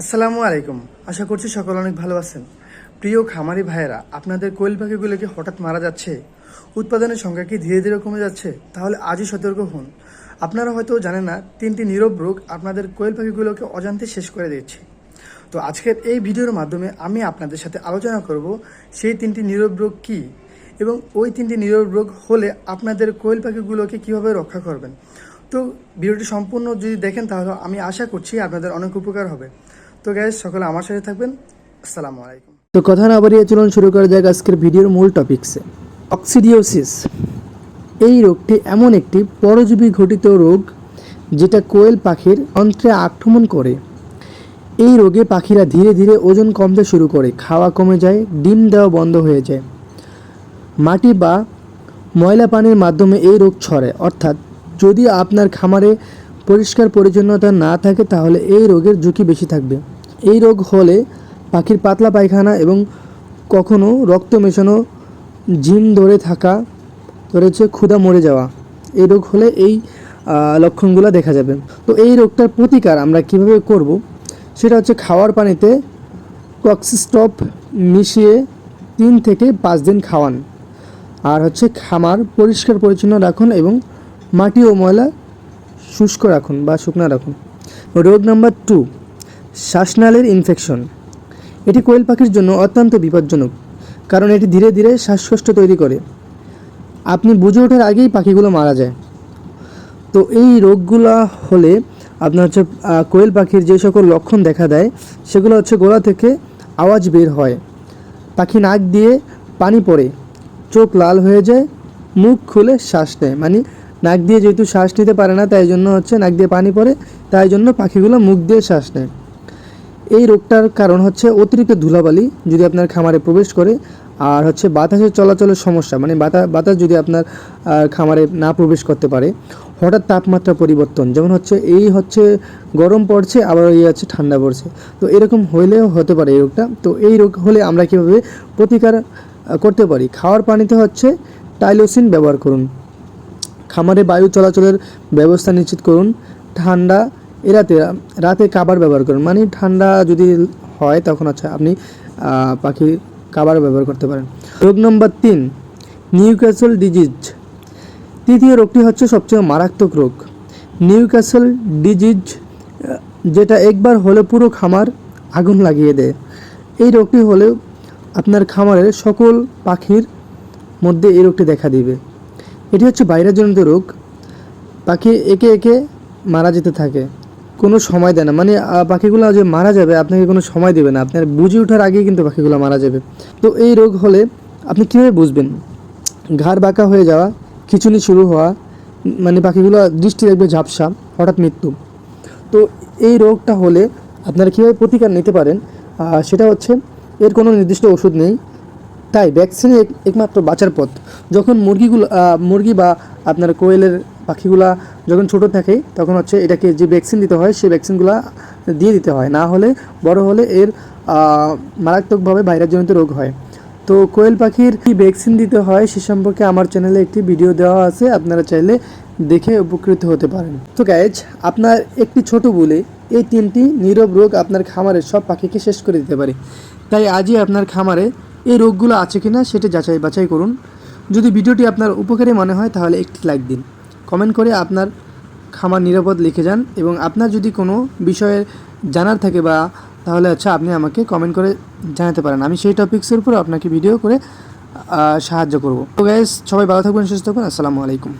আসসালামু আলাইকুম। আশা করছি সকল অনেক ভালো আছেন। প্রিয় খামারি ভাইয়েরা, আপনাদের কোয়েল পাখিগুলোকে হঠাৎ মারা যাচ্ছে? উৎপাদনের সংখ্যা কি ধীরে ধীরে কমে যাচ্ছে? তাহলে আজই সতর্ক হন। আপনারা হয়তো জানেন না, তিনটি নীরব রোগ আপনাদের কোয়েল পাখিগুলোকে অজান্তে শেষ করে দিচ্ছে তো আজকের এই ভিডিওর মাধ্যমে আমি আপনাদের সাথে আলোচনা করব, সেই তিনটি নীরব রোগ কী? এবং ওই তিনটি নীরব রোগ হলে আপনাদের কোয়েল পাখিগুলোকে কীভাবে রক্ষা করবেন? তো ভিডিওটি সম্পূর্ণ যদি দেখেন, তাহলে আমি আশা করছি আপনাদের অনেক উপকার হবে। তো গ্যাস সকলে আমার সাথে থাকবেন। আসসালামু আলাইকুম। তো কথা না বাড়িয়ে চলুন শুরু করা যাক আজকের ভিডিওর মূল টপিকসে অক্সিডিওসিস। এই রোগটি এমন একটি পরজীবী ঘটিত রোগ যেটা কোয়েল পাখির অন্ত্রে আক্রমণ করে। এই রোগে পাখিরা ধীরে ধীরে ওজন কমতে শুরু করে, খাওয়া কমে যায়, ডিম দেওয়া বন্ধ হয়ে যায়। মাটি বা ময়লা পানির মাধ্যমে এই রোগ ছড়ে অর্থাৎ যদি আপনার খামারে পরিষ্কার পরিচ্ছন্নতা না থাকে, তাহলে এই রোগের ঝুঁকি বেশি থাকবে। এই রোগ হলে পাখির পাতলা পায়খানা এবং কখনো রক্ত মেশানো জিন ধরে থাকা ধরে হচ্ছে ক্ষুধা মরে যাওয়া। এই রোগ হলে এই লক্ষণগুলো দেখা যাবে। তো এই রোগটার প্রতিকার আমরা কীভাবে করব? সেটা হচ্ছে খাওয়ার পানিতে কক্সিস্টপ মিশিয়ে তিন থেকে পাঁচ দিন খাওয়ান। আর হচ্ছে খামার পরিষ্কার পরিচ্ছন্ন রাখুন এবং মাটি ও ময়লা শুষ্ক রাখুন বা শুকনা রাখুন। রোগ নাম্বার টু শ্বাসনালীর ইনফেকশন এটি কোয়েল পাখির জন্য অত্যন্ত বিপজ্জনক, কারণ এটি ধীরে ধীরে শ্বাসকষ্ট তৈরি করে। আপনি বুঝে ওঠার আগেই পাখিগুলো মারা যায়। তো এই রোগগুলো হলে আপনার হচ্ছে কোয়েল পাখির যে সকল লক্ষণ দেখা দেয়, সেগুলো হচ্ছে গোড়া থেকে আওয়াজ বের হয়। পাখি নাক দিয়ে পানি পড়ে, চোখ লাল হয়ে যায়, মুখ খুলে শ্বাস নেয়। মানে নাক দিয়ে যেহেতু শ্বাস নিতে পারে না, তাই জন্য হচ্ছে নাক দিয়ে পানি পড়ে, তাই জন্য পাখিগুলো মুখ দিয়ে শ্বাস নেয়। এই রোগটার কারণ হচ্ছে অতিরিক্ত ধুলাবালি যদি আপনার খামারে প্রবেশ করে, আর হচ্ছে বাতাসের চলাচলের সমস্যা মানে বাতাস বাতাস যদি আপনার খামারে না প্রবেশ করতে পারে, হঠাৎ তাপমাত্রা পরিবর্তন, যেমন হচ্ছে এই হচ্ছে গরম পড়ছে, আবার এই হচ্ছে ঠান্ডা পড়ছে। তো এরকম হইলেও হতে পারে এই রোগটা। তো এই রোগ হলে আমরা কীভাবে প্রতিকার করতে পারি? খাওয়ার পানিতে হচ্ছে টাইলোসিন ব্যবহার করুন। খামারে বায়ু চলাচলের ব্যবস্থা নিশ্চিত করুন। ঠান্ডা এরাতে, রাতে কাবার ব্যবহার করুন। মানে ঠান্ডা যদি হয়, তখন আচ্ছা আপনি পাখি কাবার ব্যবহার করতে পারেন। রোগ নম্বর তিন, নিউক্যাসল ডিজিজ। তৃতীয় রোগটি হচ্ছে সবচেয়ে মারাত্মক রোগ। নিউক্যাসল ডিজিজ যেটা একবার হলে পুরো খামার আগুন লাগিয়ে দেয়। এই রোগটি হলে আপনার খামারের সকল পাখির মধ্যে এই রোগটি দেখা দিবে। এটি হচ্ছে বাইরেজনিত রোগ। পাখি একে একে মারা যেতে থাকে। কোনো সময় দেয় না। মানে পাখিগুলো যে মারা যাবে, আপনাকে কোনো সময় দেবে না। আপনার বুঝে ওঠার আগেই কিন্তু পাখিগুলো মারা যাবে। তো এই রোগ হলে আপনি কীভাবে বুঝবেন? ঘাড় বাঁকা হয়ে যাওয়া খিচুনি শুরু হওয়া মানে পাখিগুলো দৃষ্টি দেখবে ঝাপসা, হঠাৎ মৃত্যু। তো এই রোগটা হলে আপনারা কীভাবে প্রতিকার নিতে পারেন? সেটা হচ্ছে, এর কোনো নির্দিষ্ট ওষুধ নেই। তাই ভ্যাকসিন একমাত্র বাঁচার পথ। যখন মুরগিগুলো মুরগি বা আপনার কোয়েলের পাখিগুলা যখন ছোট থাকে, তখন হচ্ছে এটাকে যে ভ্যাকসিন দিতে হয়, সেই ভ্যাকসিনগুলো দিয়ে দিতে হয়। না হলে, বড় হলে এর মারাত্মকভাবে ভাইরাসজনিত রোগ হয়। তো কোয়েল পাখির কি ভ্যাকসিন দিতে হয়, সে সম্পর্কে আমার চ্যানেলে একটি ভিডিও দেওয়া আছে। আপনারা চাইলে দেখে উপকৃত হতে পারেন। তো গ্যাজ আপনার একটি ছোট বলে এই তিনটি নীরব রোগ আপনার খামারের সব পাখিকে শেষ করে দিতে পারে। তাই আজই আপনার খামারে এই রোগগুলো আছে কিনা, সেটা যাচাই বাছাই করুন। যদি ভিডিওটি আপনার উপকারী মনে হয়, তাহলে একটি লাইক দিন। কমেন্ট করে আপনার খামার নিরাপদ লিখে যান এবং আপনার যদি কোনো বিষয়ে জানার থাকে বা তাহলে আচ্ছা আপনি আমাকে কমেন্ট করে জানাতে পারেন। আমি সেই টপিক্সের উপর আপনাকে ভিডিও করে সাহায্য করব। তো গ্যাস সবাই ভালো থাকবেন, সুস্থ থাকবেন, আসসালামু আলাইকুম।